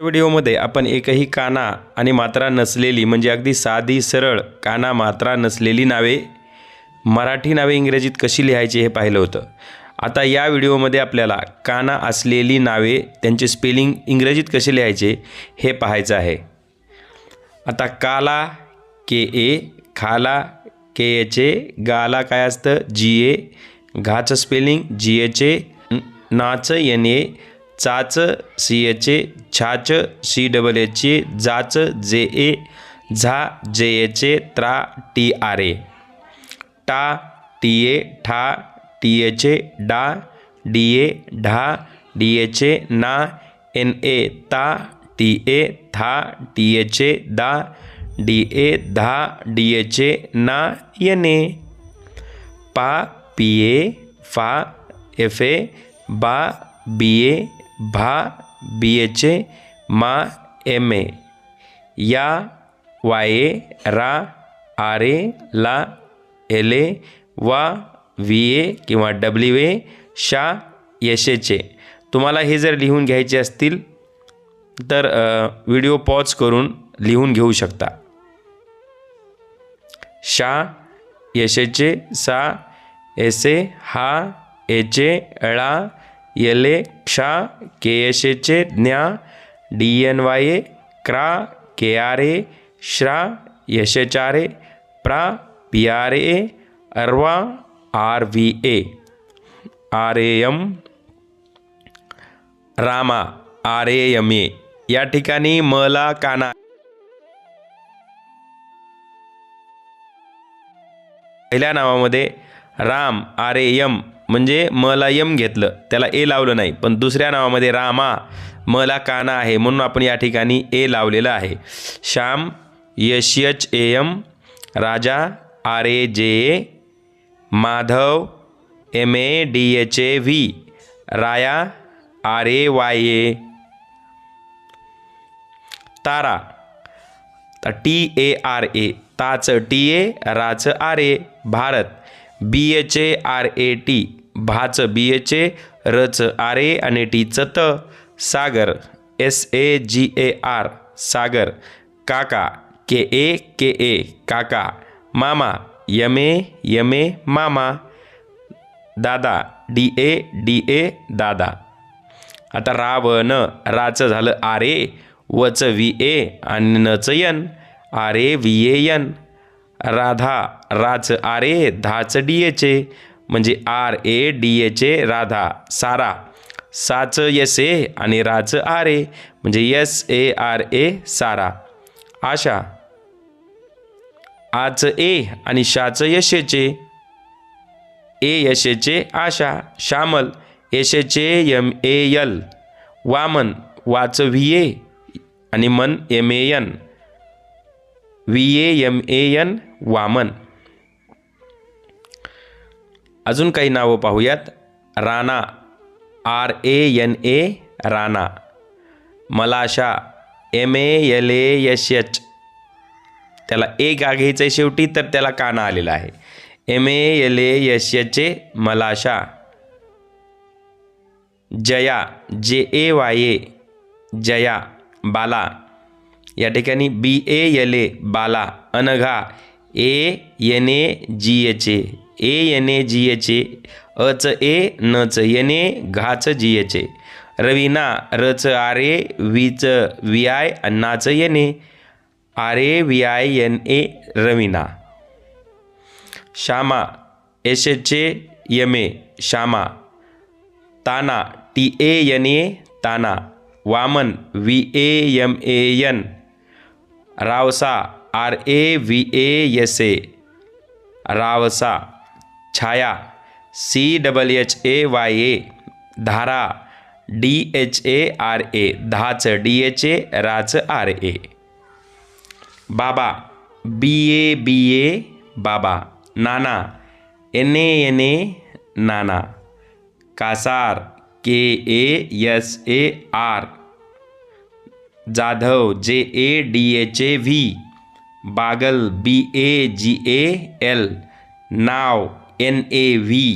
व्हिडिओमध्ये आपण एकही काना आणि मात्रा नसलेली म्हणजे अगदी साधी सरळ काना मात्रा नसलेली नावे मराठी नावे इंग्रजीत कशी लिहायची हे पाहिलं होतं. आता या व्हिडिओमध्ये आपल्याला काना असलेली नावे त्यांचे स्पेलिंग इंग्रजीत कसे लिहायचे हे पाहायचं आहे. आता काला के ए खाला के एचे गाला काय असतं? जी ए घाचं स्पेलिंग जी एचे नाचं एन ए चाच सी एचे छाच सी डबल एचे जाच जे ए झा जे एचे त्रा टी आर ए टा टी ए ठा टी एचे डा डी ए ढा डी एचे ना एन ए ता टी ए था टी एचे दा डी ए धा डी एचे ना एन ए. पा पी ए फा एफ ए बा बी ए भा बी एचे मा एम. ए या वाय ए रा आर ए ला एल ए वा व्ही ए किंवा डब्ल्यू ए शा यशेचे. तुम्हाला हे जर लिहून घ्यायचे असतील तर व्हिडिओ पॉज करून लिहून घेऊ शकता. शा यशेचे सा एसे हा एचे ळा येले क्षा के यशेचे ज्ञा डी एन वाय ए क्रा के आर ए श्रा यशेचारे प्रा P R A अर्वा R V A R A M Rama R A M A या ठिकाणी मला काना पहिल्या नावामध्ये राम आर ए यम म्हणजे मला यम घेतलं. त्याला ए लावलं नाही. पण दुसऱ्या नावामध्ये रामा मला काना आहे म्हणून आपण या ठिकाणी ए लावलेलं आहे. Shyam S H A M Raja R A J A Madhav M A D H A V Raya R A Y A Tara. तर टी ए आर ए ताच टी ए राच R A Bharat. B H A R A T. भाचं B H A रचं R A आणि टीचं त. सागर S A G A R सागर काका के ए के ए काका मामा यम ए यम ए मामा दादा डी ए डी ए दादा. आता रावण न राचं झालं आर ए वचं व्ही ए आणि नचं N. R A V A N. Radha राच आर ए डी एचे म्हणजे R A D H Radha सारा. साचं यस ए आणि राचं आर ए म्हणजे यस ए आर ए सारा. आशा. आचं ए आणि शाचं यशेचे. A यशेचे Asha. Shyamal. यशेचे M A L. Vaman. वाच व्ही ए आणि मन M A N V A M A N Vaman. अजून काही नावं पाहूयात. Rana. R A N A Rana. Malasha M A L A S H. त्याला ए गा घ्यायचं आहे शेवटी तर त्याला काना आलेला आहे. M A L A S एचचे Malasha Jaya J A Y A Jaya Bala. या ठिकाणी B A L A Bala Anagha A N A G H A. A N A G H A अच A नच N A घाच G H A. Raveena रच R A वीच V I अन्नाच N A. R A V I N A Raveena. Shyama S H A M A. Shyama ताना T A N A ताना. Vaman V A M A N. Ravsa R A V A S A. Ravsa Chhaya C double H A Y A Dhara D H A R A धाच D H A राच R A Baba B A B A Baba, Nana N N A Nana. Kasar K A S A R Jadhav J A D H A V Bagal B A G A L now N A V